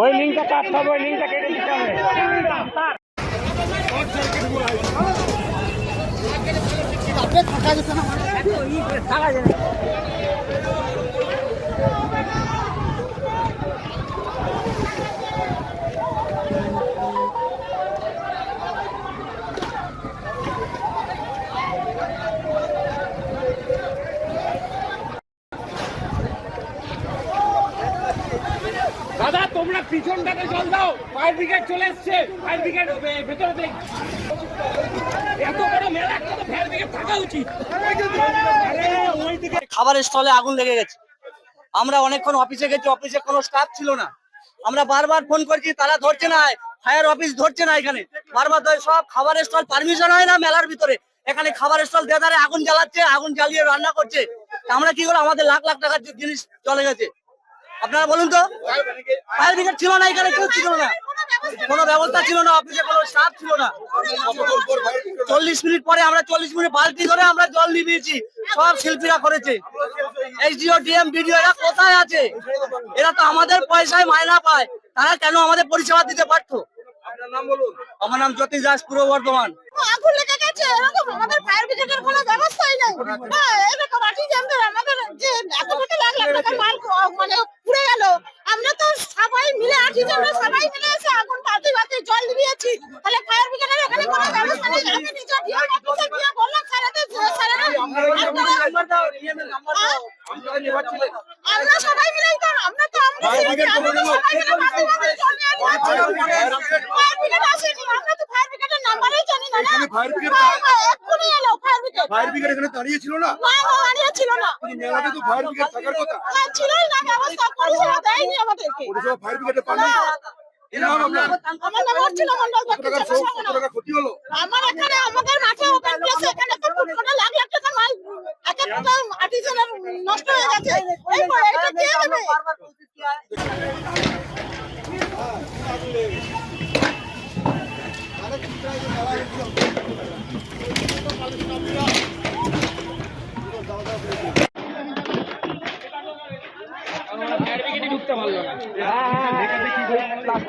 ওই লিঙ্কটা কাটতে হবে ওই লিঙ্কটা কেটে দিতে হবে। দাদা, তোমরা পিছনটাতে জল দাও। ফায়ার ব্রিগেড চলে এসছে। ফায়ার ব্রিগেড ভেতরে দেখ। খাবারের স্টলে আগুন লেগে গেছে। আমরা অনেকক্ষণ অফিসে গেছি অফিসে কোনো স্টাফ ছিল না। আমরা বারবার ফোন করছি, তারা ধরছে না ফায়ার অফিস ধরছে না এখানে। বারবার ধরে, সব খাবারের স্টল পারমিশন হয় না মেলার ভিতরে। এখানে খাবারের স্টল দেদারে আগুন জ্বালাচ্ছে, আগুন জ্বালিয়ে রান্না করছে। আমরা কি করে আমাদের লাখ লাখ টাকার জিনিস চলে গেছে। আপনারা বলুন তো ফায়ার ব্রিগেড ছিল না এখানে কেউ ছিল না। কোনো ব্যবস্থা ছিল না অফিসে কোনো স্টাফ ছিল না। চল্লিশ মিনিট পরে আমরা চল্লিশ মিনিট বালতি ধরে আমরা জল নিভিয়েছি সব শিল্পীরা করেছে। এইচডিও ডিএম বিডিও এরা কোথায় আছে? এরা তো আমাদের পয়সায় মায়না পায় তারা কেন আমাদের পরিষেবা দিতে পারতো? আমার নাম জ্যোতি দাস পূর্ব বর্ধমান। আগুন লেগে গেছে এরকম আমাদের ফায়ার ব্রিগেডের কোনো ব্যবস্থাই নেই। এরকম আর্টিজানদের আমাদের যে এত কোটি লাখ লাখ টাকার মাল মানে সবাই আমরা সবাই মিলে এসে আগুন বাতি বাতি জল দিয়েছি তাহলে ফায়ার ব্রিগেডের এখানে কোনো ব্যবস্থা নেই। আমি নিজে গিয়ে অফিসে গিয়ে বললাম স্যারেদের স্যারেরা আমরা সবাই মিলেই তো আমরা তো আমরা আমরা সবাই মিলে বাতি বাতি জল নিয়ে ফায়ার ব্রিগেড আসেনি আমরা তো ব্রিগেডের জানি না না এখানে ফায়ার ব্রিগেড হ্যাঁ, হ্যাঁ, এক্ষুনি এলো ফায়ার ব্রিগেড ফায়ার ব্রিগেড এখানে দাঁড়িয়ে ছিল না? না না দাঁড়িয়ে ছিল না। মেলাতে তো ফায়ার ব্রিগেড থাকার কথা। না, ছিলই না ব্যবস্থা পরিষেবা দেয়নি আমাদেরকে। পরিষেবা ফায়ার ব্রিগেডে পান না, এর নাম আপনার আমার নাম অর্চনা মন্ডল ক্ষতি হলো? এখানে আমাদের মাঠে ওপেন প্লেস এখানে তো কোনো লাখ লাখ টাকা মাল। এক একটা আর্টিজানের নষ্ট হয়ে গেছে। এই এটা কে দেবে? ঢুকতে পারল না। হ্যাঁ হ্যাঁ।